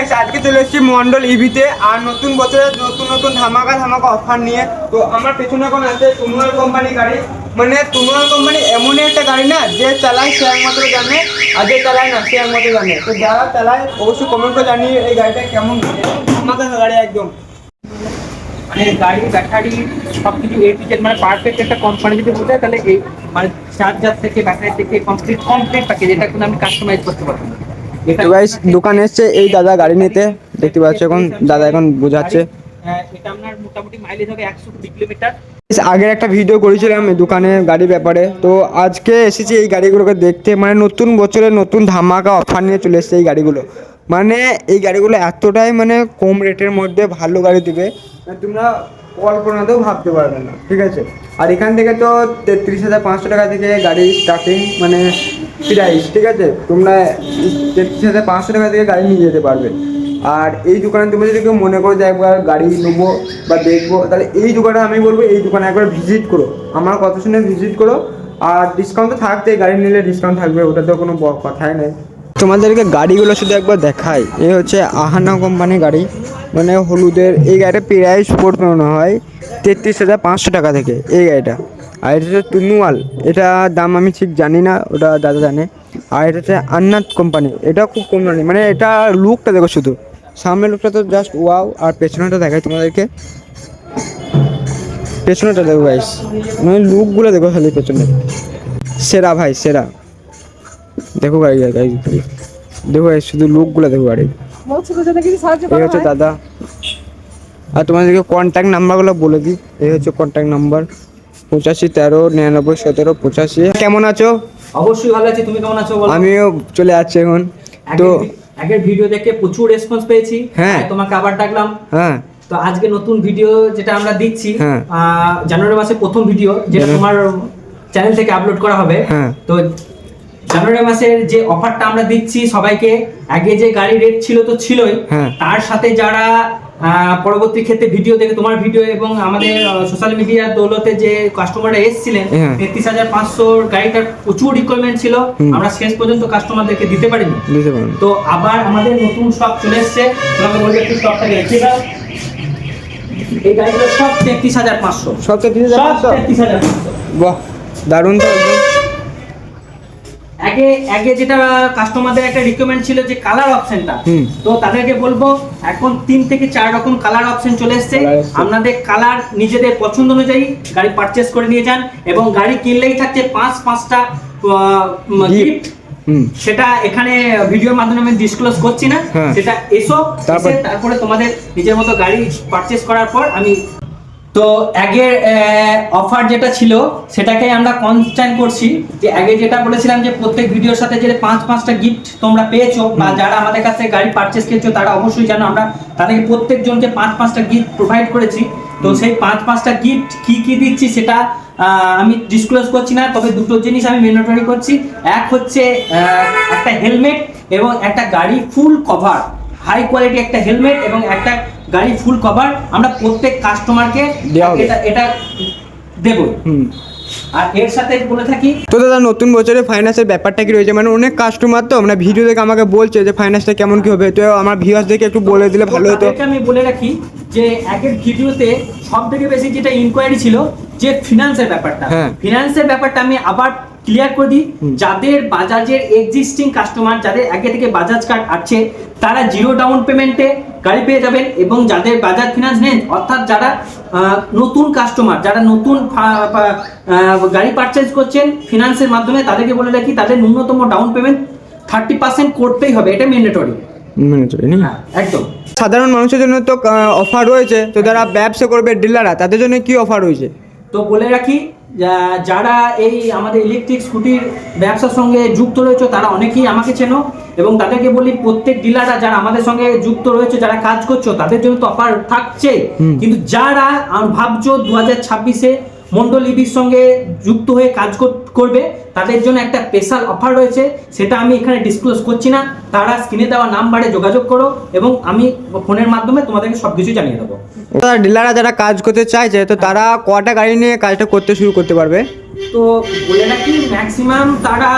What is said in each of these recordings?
Guys আজকে চলে এসেছি মন্ডল ইভিতে আর নতুন বছরে নতুন নতুন ধামাকা ধামাকা অফার নিয়ে। তো আমার পেছনে এখন আছে তুমুয়াল কোম্পানি গাড়ি। মানে তুমুয়াল কোম্পানি এমনই একটা গাড়ি না, যে চালায় সে একমাত্র জানে আর যে চালায় না, সে একমাত্র জানে। তো যারা চালায়, অবশ্যই কমেন্ট করে জানিয়ে এই গাড়িটা কেমন ধামাকা গাড়ি একদম। মানে গাড়ি ব্যাটারি সব কিছু এ মানে পারফেক্ট একটা কোম্পানি যদি বোঝায় তাহলে এই মানে চার্জার থেকে ব্যাটারি থেকে কমপ্লিট কমপ্লিট প্যাকেজ এটা কিন্তু আমি কাস্টমাইজ করতে পারব তো গাইস দোকানে এসছে, এই দাদা গাড়ি নিতে। দেখতে পাচ্ছ এখন, দাদা এখন বোঝাচ্ছে। এটা আপনার মোটামুটি মাইলেজ হবে একশো কুড়ি কিলোমিটার আগের একটা ভিডিও করেছিলাম দোকানে গাড়ির ব্যাপারে। তো আজকে এসেছি এই গাড়িগুলোকে দেখতে। মানে নতুন বছরে নতুন ধামাকা অফার নিয়ে চলে এসেছে এই গাড়িগুলো। মানে এই গাড়িগুলো এতটাই মানে কম রেটের মধ্যে ভালো গাড়ি দিবে মানে তোমরা কল্পনাতেও ভাবতে পারবে না। ঠিক আছে? আর এখান থেকে তো তেত্রিশ হাজার পাঁচশো টাকা থেকে গাড়ি স্টার্টিং মানে প্রাইস ঠিক আছে? তোমরা তেত্রিশ হাজার পাঁচশো টাকা থেকে গাড়ি নিয়ে যেতে পারবে। আর এই দোকানে তুমি যদি কেউ মনে করো যে একবার গাড়ি নেব বা দেখব, তাহলে এই দোকানে আমি বলব, এই দোকানে একবার ভিজিট করো। আমার কথা শুনে ভিজিট করো। আর ডিসকাউন্ট তো থাকতেই, গাড়ি নিলে ডিসকাউন্ট থাকবে, ওটা তো কোনো কথাই নেই। তোমাদেরকে গাড়িগুলো শুধু একবার দেখাই। এই হচ্ছে আহানা কোম্পানি গাড়ি। মানে হলুদের, এই গাড়িটা প্রাইস পড়তে মনে হয় তেত্রিশ হাজার পাঁচশো টাকা থেকে, এই গাড়িটা। আর এটা হচ্ছে টুনুয়াল এটা দাম আমি ঠিক জানি না ওটা দাদা জানে। আর এটা হচ্ছে আন্নাত কোম্পানি এটা খুব কম জানি মানে এটা লুকটা দেখো শুধু। সামনের লুকটা তো জাস্ট ওয়াও আর পেছনেটা দেখাই তোমাদেরকে। পেছনেটা দেখো গাইস মানে লুকগুলো দেখো খালি পেছনে। সেরা ভাই সেরা। দেখো গাড়ি গাড়ি দেখো guys, শুধু লুকগুলো দেখো গাড়ি এই হচ্ছে দাদা। আর তোমাদেরকে কন্ট্যাক্ট নাম্বারগুলো বলে দিই। এই হচ্ছে কন্ট্যাক্ট নাম্বার পঁচাশি তেরো নিরানব্বই সতেরো পঁচাশি। কেমন আছো? অবশ্যই ভালো আছি। তুমি কেমন আছো বলো? আমিও চলে যাচ্ছি এখন। তো আগের ভিডিও দেখে প্রচুর রেসপন্স পেয়েছি। হ্যাঁ। তোমাকে আবার ডাকলাম হ্যাঁ। তো আজকে নতুন ভিডিও যেটা আমরা দিচ্ছি হ্যাঁ। জানুয়ারি মাসে প্রথম ভিডিও যেটা তোমার চ্যানেল থেকে আপলোড করা হবে। হ্যাঁ। তো জানুয়ারি মাসের যে অফারটা আমরা দিচ্ছি সবাইকে আগে যে গাড়ি রেট ছিল তো ছিলই হ্যাঁ। তার সাথে যারা পরবর্তী ক্ষেত্রে ভিডিও দেখে তোমার ভিডিও এবং আমাদের সোশ্যাল মিডিয়ার দৌলতে যে কাস্টমাররা এসেছিলেন হ্যাঁ। তেত্রিশ হাজার পাঁচশোর গাড়িটার প্রচুর রিকোয়ারমেন্ট ছিল। আমরা শেষ পর্যন্ত কাস্টমারদেরকে দিতে পারিনি। তো আবার আমাদের নতুন স্টক চলে এসছে। তোমাকে বলব একটু স্টকটাকে রেখে দাও এই গাড়িগুলো সব তেত্রিশ হাজার পাঁচশো। সব তেত্রিশ হাজার বাহ দারুণ তো। আগে আগে যেটা কাস্টমারদের একটা রিকমেন্ড ছিল যে কালার অপশনটা তো তাদেরকে বলব এখন তিন থেকে চার রকম কালার অপশন চলে এসছে। আপনাদের কালার নিজেদের পছন্দ অনুযায়ী গাড়ি পারচেস করে নিয়ে যান এবং গাড়ি কিনলেই থাকছে পাঁচ পাঁচটা। গিফট সেটা এখানে ভিডিওর মাধ্যমে আমি ডিসক্লোজ করছি না। হ্যাঁ। সেটা এসো তারপরে তোমাদের নিজের মতো গাড়ি পারচেস করার পর আমি তো আগের অফার যেটা ছিল সেটাকে আমরা কনস্ট্যান্ট করছি। যে আগে যেটা বলেছিলাম যে প্রত্যেক ভিডিওর সাথে যে পাঁচ পাঁচটা গিফট তোমরা পেয়েছ বা যারা আমাদের কাছে গাড়ি পারচেস করেছ তারা অবশ্যই জানো আমরা তাদেরকে প্রত্যেকজনকে পাঁচ পাঁচটা গিফট প্রোভাইড করেছি। তো সেই পাঁচ পাঁচটা গিফট কি কি দিচ্ছি সেটা আমি ডিসক্লোজ করছি না তবে দুটো জিনিস আমি মেন্ডেটরি করছি। এক হচ্ছে একটা হেলমেট এবং একটা গাড়ি ফুল কভার হাই কোয়ালিটি একটা হেলমেট এবং একটা গাড়ি ফুল কভার আমরা প্রত্যেক কাস্টমারকে। এটা এটা দেবো। হুম। আর এর সাথে বলে থাকি তো দাদা নতুন বছরে ফাইন্যান্সের ব্যাপারটা কি রয়েছে? মানে অনেক কাস্টমার তো মানে ভিডিও দেখে আমাকে বলছে যে ফাইন্যান্সটা কেমন কি হবে। তো আমার ভিউয়ার্সদেরকে একটু বলে দিলে ভালো হতো। আমি বলে রাখি যে আগের ভিডিওতে সব থেকে বেশি যেটা ইনকোয়ারি ছিল যে ফিনান্সের ব্যাপারটা। হ্যাঁ। ফিনান্সের ব্যাপারটা আমি আবার ক্লিয়ার করে দিই যাদের বাজাজের এক্সিস্টিং কাস্টমার যাদের আগে থেকে বাজাজ কার্ড আছে তারা জিরো ডাউন পেমেন্টে গাড়ি পেয়ে যাবেন এবং যাদের বাজাজ ফিনান্স নেন অর্থাৎ যারা নতুন কাস্টমার যারা নতুন গাড়ি পারচেজ করছেন ফিনান্সের মাধ্যমে তাদেরকে বলে রাখি তাদের ন্যূনতম ডাউন পেমেন্ট থার্টি পার্সেন্ট করতেই হবে এটা ম্যান্ডেটরি না একদম। সাধারণ মানুষের জন্য তো অফার রয়েছে তো যারা ব্যবসা করবে ডিলাররা তাদের জন্য কি অফার রয়েছে? তো বলে রাখি যারা এই আমাদের ইলেকট্রিক স্কুটির ব্যবসার সঙ্গে যুক্ত রয়েছে তারা অনেকেই আমাকে চেনো এবং তাদেরকে বলি প্রত্যেক ডিলাররা যারা আমাদের সঙ্গে যুক্ত রয়েছে যারা কাজ করছ তাদের জন্য তো অফার থাকছে কিন্তু যারা ভাবছ দু হাজার ছাব্বিশে মন্ডল সঙ্গে যুক্ত হয়ে কাজ কর- করবে। তাদের জন্য একটা স্পেশাল অফার রয়েছে। সেটা আমি এখানে ডিসক্লোজ করছি না। তারা স্ক্রিনে দেওয়া নাম্বারে যোগাযোগ করো এবং আমি ফোনের মাধ্যমে তোমাদেরকে সব কিছু জানিয়ে দেবো। ডিলাররা যারা কাজ করতে চাইছে তো তারা কটা গাড়ি নিয়ে কাজটা করতে শুরু করতে পারবে? তো বলে রাখি ম্যাক্সিমাম তারা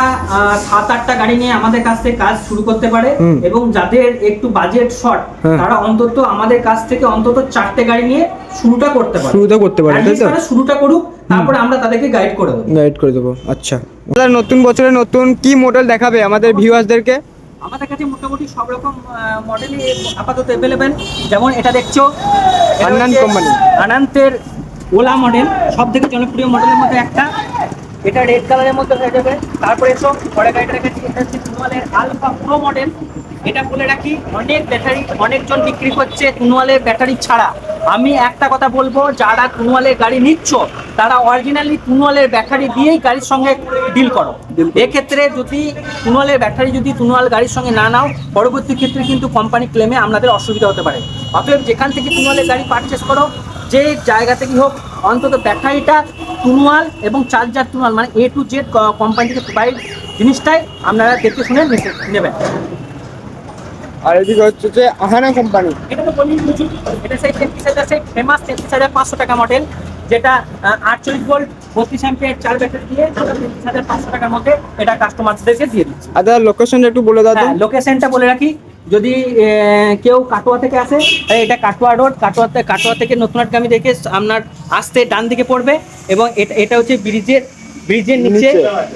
সাত আটটা গাড়ি নিয়ে আমাদের কাছ থেকে কাজ শুরু করতে পারে এবং যাদের একটু বাজেট শর্ট হ্যাঁ। তারা অন্তত আমাদের কাছ থেকে অন্তত চারটে গাড়ি নিয়ে শুরুটা করতে পারে। শুরুটা করতে পারে, তাই তো? তারা শুরুটা করুক তারপরে আমরা তাদেরকে গাইড করে দেবো। গাইড করে দেবো আচ্ছা। দাদা নতুন বছরে নতুন কি মডেল দেখাবে আমাদের ভিউয়ার্সদেরকে আমাদের কাছে মোটামুটি সব রকম মডেলই আপাতত অ্যাভেলেবেল যেমন এটা দেখছ আনন্দ company। আনন্দের ওলা মডেল সব থেকে জনপ্রিয় মডেলের মধ্যে একটা। এটা রেড কালারের মধ্যে হয়ে যাবে। তারপরে এসো পরে গাড়িটা রেখেছি এটা হচ্ছে তুনোয়ালের আলফা প্রো মডেল এটা বলে রাখি অনেক ব্যাটারি অনেকজন বিক্রি করছে তুনোয়ালের ব্যাটারি ছাড়া। আমি একটা কথা বলব যারা তুনোয়ালের গাড়ি নিচ্ছ তারা অরিজিনালি তুনোয়ালের ব্যাটারি দিয়েই গাড়ির সঙ্গে ডিল করো। এক্ষেত্রে যদি তুনোয়ালের ব্যাটারি যদি তুনোয়াল গাড়ির সঙ্গে না নাও পরবর্তী ক্ষেত্রে কিন্তু কোম্পানি ক্লেমে আপনাদের অসুবিধা হতে পারে। অতএব যেখান থেকে তুনোয়ালের গাড়ি পারচেস করো যে জায়গা থেকে হোক অন্তত ব্যাটারিটা তুনোয়াল এবং চার্জার তুনোয়াল মানে এ টু জেড কোম্পানি থেকে প্রোভাইড জিনিসটাই আপনারা দেখে শুনে নেবেন। আর এদিকে হচ্ছে যে আহানা কোম্পানি এটা তো বলি এটা সেই হাজার সেই ফেমাস হাজার পাঁচশো টাকা মডেল যেটা আটচল্লিশ ভোল্ট বত্রিশ অ্যাম্পিয়ার চার ব্যাটারি দিয়ে তেত্রিশ হাজার পাঁচশো টাকার মধ্যে এটা কাস্টমারদেরকে দিয়ে দিচ্ছি। আর লোকেশনটা একটু বলে দাও তো। হ্যাঁ লোকেশনটা বলে রাখি। যদি কেউ কাটোয়া থেকে আসে এটা কাটোয়া রোড কাটোয়া থেকে কাটোয়া থেকে নতুনহাটগামী দেখে আপনার আসতে ডান দিকে পড়বে এবং এটা এটা হচ্ছে ব্রিজের ব্রিজের নিচে।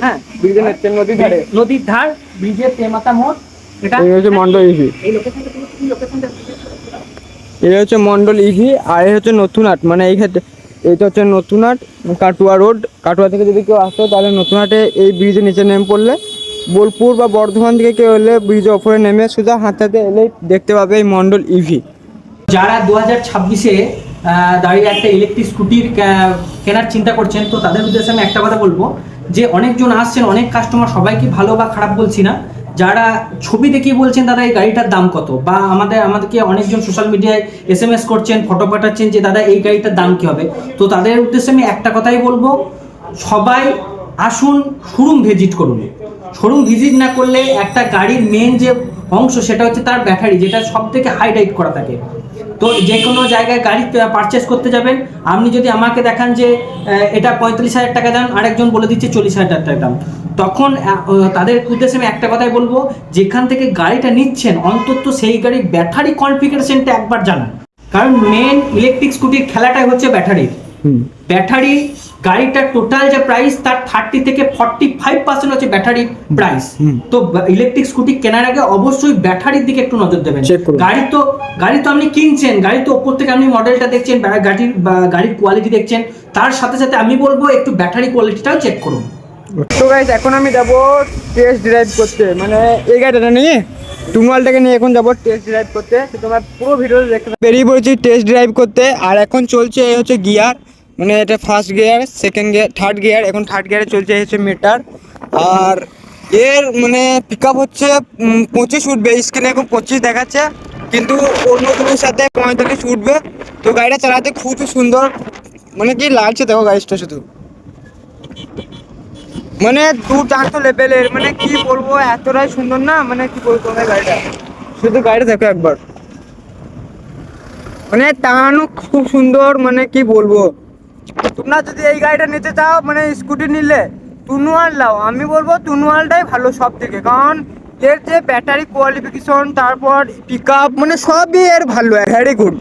হ্যাঁ। ব্রিজের নিচে নদীর ধারে। নদীর ধার ব্রিজের তেমাতা মোড় এটা এই হচ্ছে মন্ডল ইভি এই লোকেশনটা তুমি লোকেশনটা এটা হচ্ছে মন্ডল ইভি আর এই হচ্ছে নতুনহাট মানে এই ক্ষেত্রে এইটা হচ্ছে নতুনহাট কাটুয়া রোড। কাটুয়া থেকে যদি কেউ আসতো তাহলে নতুনহাটে এই ব্রিজের নিচে নেমে পড়লে বোলপুর বা বর্ধমান থেকে কেউ এলে ব্রিজের ওপরে নেমে সোজা হাঁটাতে এলেই দেখতে পাবে এই মন্ডল ইভি যারা দু হাজার ছাব্বিশে দাঁড়িয়ে একটা ইলেকট্রিক স্কুটির কেনার চিন্তা করছেন, তো তাদের উদ্দেশ্যে আমি একটা কথা বলব, যে অনেকজন আসছেন, অনেক কাস্টমার সবাইকে ভালো বা খারাপ বলছি না। যারা ছবি দেখিয়ে বলছেন, দাদা, এই গাড়িটার দাম কত? বা আমাদের, আমাদেরকে অনেকজন সোশ্যাল মিডিয়ায় এস এম এস করছেন ফটো পাঠাচ্ছেন যে, দাদা, এই গাড়িটার দাম কী হবে? তো তাদের উদ্দেশ্যে আমি একটা কথাই বলব, সবাই আসুন শোরুম ভিজিট করুন। শোরুম ভিজিট না করলে একটা গাড়ির মেন যে অংশ সেটা হচ্ছে তার ব্যাটারি যেটা সব থেকে হাইলাইট করা থাকে। তো যে কোনো জায়গায় গাড়ি পারচেস করতে যাবেন আপনি যদি আমাকে দেখান যে এটা পঁয়ত্রিশ হাজার টাকা দাম আরেকজন বলে দিচ্ছে চল্লিশ হাজার টাকা দাম। তখন তাদের উদ্দেশ্যে আমি একটা কথাই বলব যেখান থেকে গাড়িটা নিচ্ছেন অন্তত সেই গাড়ির ব্যাটারি কনফিগারেশনটা একবার জানান। কারণ মেন ইলেকট্রিক স্কুটির খেলাটাই হচ্ছে ব্যাটারির ব্যাটারি গাড়িটার টোটাল যে প্রাইস তার থার্টি থেকে ফর্টি ফাইভ পার্সেন্ট হচ্ছে ব্যাটারি প্রাইস হুম। তো ইলেকট্রিক স্কুটি কেনার আগে অবশ্যই ব্যাটারির দিকে একটু নজর দেবেন। গাড়ি তো গাড়ি তো আপনি কিনছেন গাড়ি তো ওপর থেকে আপনি মডেলটা দেখছেন গাড়ির গাড়ির কোয়ালিটি দেখছেন। তার সাথে সাথে আমি বলব একটু ব্যাটারি কোয়ালিটিটাও চেক করুন। তো গাইজ এখন আমি যাব টেস্ট ড্রাইভ করতে। মানে এই গাড়িটা নিয়ে টুমালটাকে নিয়ে এখন যাব টেস্ট ড্রাইভ করতে। তো তোমার পুরো ভিডিও দেখতে বেরিয়ে পড়েছি টেস্ট ড্রাইভ করতে। আর এখন চলছে এই হচ্ছে গিয়ার মানে এটা first gear second gear third gear এখন থার্ড গিয়ারে চলছে হচ্ছে মিটার আর এর মানে পিক হচ্ছে পঁচিশ উঠবে স্ক্রিনে এখন পঁচিশ দেখাচ্ছে। কিন্তু অন্য কিছুর সাথে পঁয়তাল্লিশ উঠবে তো গাড়িটা চালাতে খুবই সুন্দর মানে কি লাগছে দেখো গাড়িটা শুধু। মানে দুর্দান্ত লেভেলের মানে কি বলব, এতটাই সুন্দর না? মানে কি বলব গাড়িটা? শুধু গাড়িটা দেখো একবার। মানে টাঙানো খুব সুন্দর মানে কি বলব? তোমরা যদি এই গাড়িটা নিতে চাও মানে স্কুটি নিলে, তুনুয়াল লাও আমি বলব তুনুয়ালটাই ভালো সব থেকে কারণ এর যে ব্যাটারি কোয়ালিফিকেশন তারপর পিক আপ মানে সবই এর ভালো ভ্যারি গুড